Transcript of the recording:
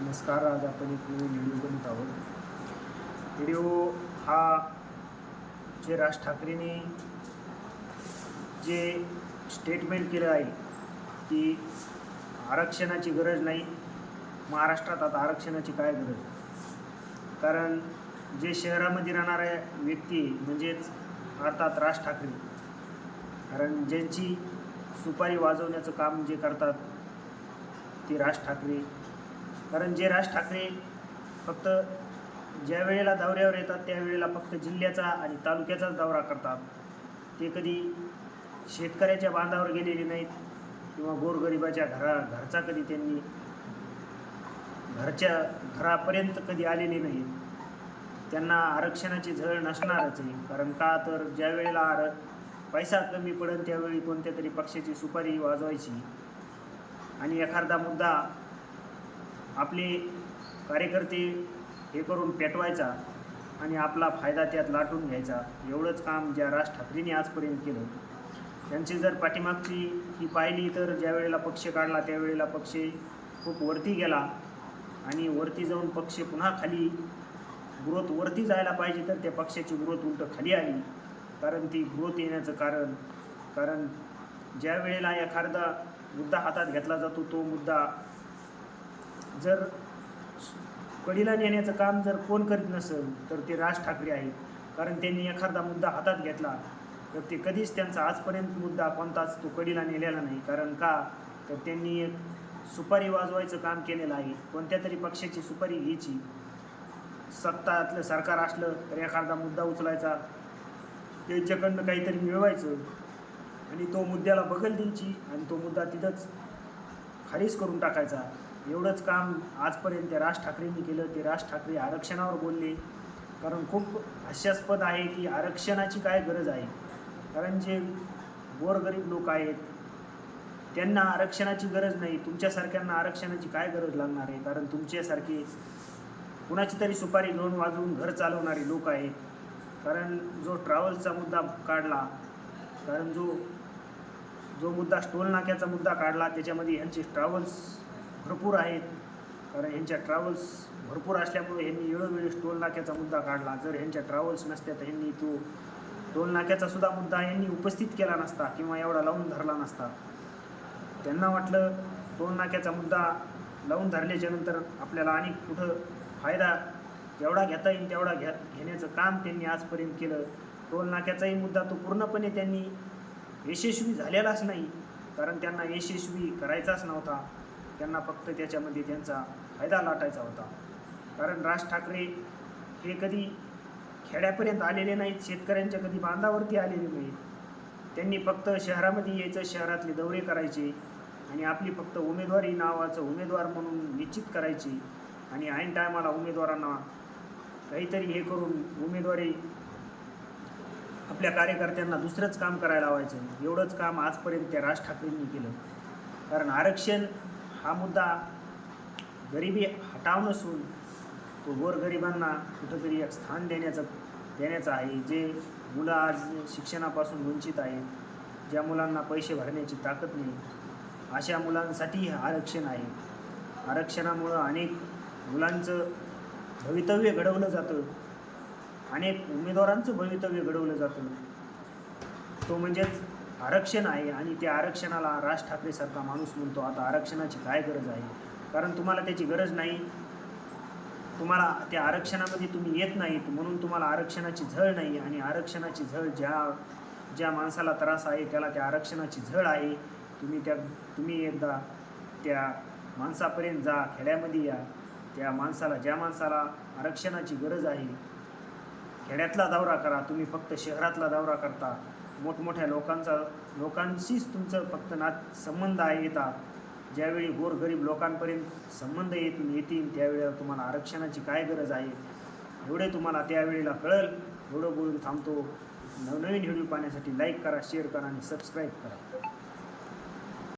नमस्कार आज आपण एक नवीन व्हिडिओ बनत आहोत. व्हिडिओ हा जे राज ठाकरेंनी जे स्टेटमेंट केलं आहे की आरक्षणाची गरज नाही महाराष्ट्रात आता आरक्षणाची काय गरज? कारण जे शहरामध्ये राहणाऱ्या व्यक्ती म्हणजेच अर्थात राज ठाकरे कारण ज्यांची सुपारी वाजवण्याचं काम जे करतात ते राज ठाकरे कारण जे राज ठाकरे फक्त ज्या वेळेला दौऱ्यावर येतात त्यावेळेला फक्त जिल्ह्याचा आणि तालुक्याचाच दौरा करतात. ते कधी शेतकऱ्याच्या बांधावर गेलेले नाहीत किंवा गोरगरिबाच्या घरा घरचा कधी त्यांनी घरच्या घरापर्यंत कधी आलेले नाहीत. त्यांना आरक्षणाची झळ नसणारच आहे. कारण का तर ज्या वेळेला आर पैसा कमी पडेल त्यावेळी कोणत्या तरी पक्षाची सुपारी वाजवायची. आणि एखादा मुद्दा आपले कार्यकर्ते हे करून पेटवायचा आणि आपला फायदा त्यात लाटून घ्यायचा. एवढंच काम ज्या राज ठाकरेंनी आजपर्यंत केलं त्यांची जर पाठीमागची ही पाहिली तर ज्या वेळेला पक्ष काढला त्यावेळेला पक्ष खूप वरती गेला आणि वरती जाऊन पक्ष पुन्हा खाली ग्रोथ वरती जायला पाहिजे तर त्या पक्षाची ग्रोथ उलट खाली आली. कारण ती ग्रोथ येण्याचं कारण कारण ज्या वेळेला एखादा मुद्दा हातात घेतला जातो तो मुद्दा जर कडीला नेण्याचं काम जर कोण करीत नसेल तर ते राज ठाकरे आहेत. कारण त्यांनी एखादा मुद्दा हातात घेतला तर ते कधीच त्यांचा आजपर्यंत मुद्दा कोणताच तो कडीला नेलेला नाही. कारण का? तर त्यांनी एक सुपारी वाजवायचं काम केलेलं आहे. कोणत्या तरी पक्षाची सुपारी घ्यायची. सत्तातलं सरकार असलं तर एखादा मुद्दा उचलायचा. त्यांच्याकडनं काहीतरी मिळवायचं. आणि तो मुद्द्याला बगल द्यायची आणि तो मुद्दा तिथंच खारीज करून टाकायचा. एवढंच काम आजपर्यंत राज ठाकरेंनी केलं. ते राज ठाकरे आरक्षणावर बोलले. कारण खूप हास्यास्पद आहे की आरक्षणाची काय गरज आहे? कारण जे गोरगरीब लोक आहेत त्यांना आरक्षणाची गरज नाही. तुमच्यासारख्यांना आरक्षणाची काय गरज लागणार आहे? कारण तुमच्यासारखे कुणाची तरी सुपारी घेऊन वाजवून घर चालवणारे लोक आहेत. कारण जो ट्रॅव्हल्सचा मुद्दा काढला कारण जो जो मुद्दा टोल नाक्याचा मुद्दा काढला त्याच्यामध्ये यांचे ट्रॅव्हल्स भरपूर आहेत. कारण ह्यांच्या ट्रॅव्हल्स भरपूर असल्यामुळे ह्यांनी वेळोवेळी टोल नाक्याचा मुद्दा काढला. जर ह्यांच्या ट्रॅव्हल्स नसत्या तर ह्यांनी तो टोल नाक्याचा सुद्धा मुद्दा यांनी उपस्थित केला नसता किंवा एवढा लावून धरला नसता. त्यांना वाटलं टोल नाक्याचा मुद्दा लावून धरल्याच्या नंतर आपल्याला आणि कुठं फायदा जेवढा घेता येईल तेवढा घ्या घेण्याचं काम त्यांनी आजपर्यंत केलं. टोल नाक्याचाही मुद्दा तो पूर्णपणे त्यांनी यशस्वी झालेलाच नाही. कारण त्यांना यशस्वी करायचाच नव्हता. त्यांना फक्त त्याच्यामध्ये त्यांचा फायदा लाटायचा होता. कारण राज ठाकरे हे कधी खेड्यापर्यंत आलेले नाहीत शेतकऱ्यांच्या कधी बांधावरती आलेले नाहीत. त्यांनी फक्त शहरामध्ये यायचं शहरातले दौरे करायचे आणि आपली फक्त उमेदवारी नावाचं उमेदवार म्हणून निश्चित करायची आणि ऐन टायमाला उमेदवारांना काहीतरी हे करून उमेदवारी आपल्या कार्यकर्त्यांना दुसरंच काम करायला लावायचं. एवढंच काम आजपर्यंत त्या राज ठाकरेंनी केलं. कारण आरक्षण हा मुद्दा गरिबी हटाव नसून तो गोरगरिबांना कुठंतरी एक स्थान देण्याचं देण्याचं आहे. जे मुलं आज शिक्षणापासून वंचित आहेत ज्या मुलांना पैसे भरण्याची ताकद नाही अशा मुलांसाठी हे आरक्षण आहे. आरक्षणामुळं अनेक मुलांचं भवितव्य घडवलं जातं. अनेक उमेदवारांचं भवितव्य घडवलं जातं. तो म्हणजेच आरक्षण आहे आणि त्या आरक्षणाला राज ठाकरेसारखा माणूस म्हणतो. आता आरक्षणाची काय गरज आहे? कारण तुम्हाला त्याची गरज नाही. तुम्हाला त्या आरक्षणामध्ये तुम्ही येत नाहीत. म्हणून तुम्हाला आरक्षणाची झळ नाही आणि आरक्षणाची झळ ज्या ज्या माणसाला त्रास आहे त्याला त्या आरक्षणाची झळ आहे. तुम्ही त्या तुम्ही एकदा त्या माणसापर्यंत जा खेड्यामध्ये या. त्या माणसाला ज्या माणसाला आरक्षणाची गरज आहे खेड्यातला दौरा करा. तुम्ही फक्त शहरातला दौरा करता. मोठमोठ्या लोकांचा लोकांशीच तुमचं फक्त नात संबंध आहे येतात ज्यावेळी गोरगरीब लोकांपर्यंत संबंध येत येतील त्यावेळेला तुम्हाला आरक्षणाची काय गरज आहे? एवढे तुम्हाला त्यावेळेला कळेल. एवढं बोलून थांबतो. नवनवीन व्हिडिओ पाहण्यासाठी लाईक करा शेअर करा आणि सबस्क्राईब करा.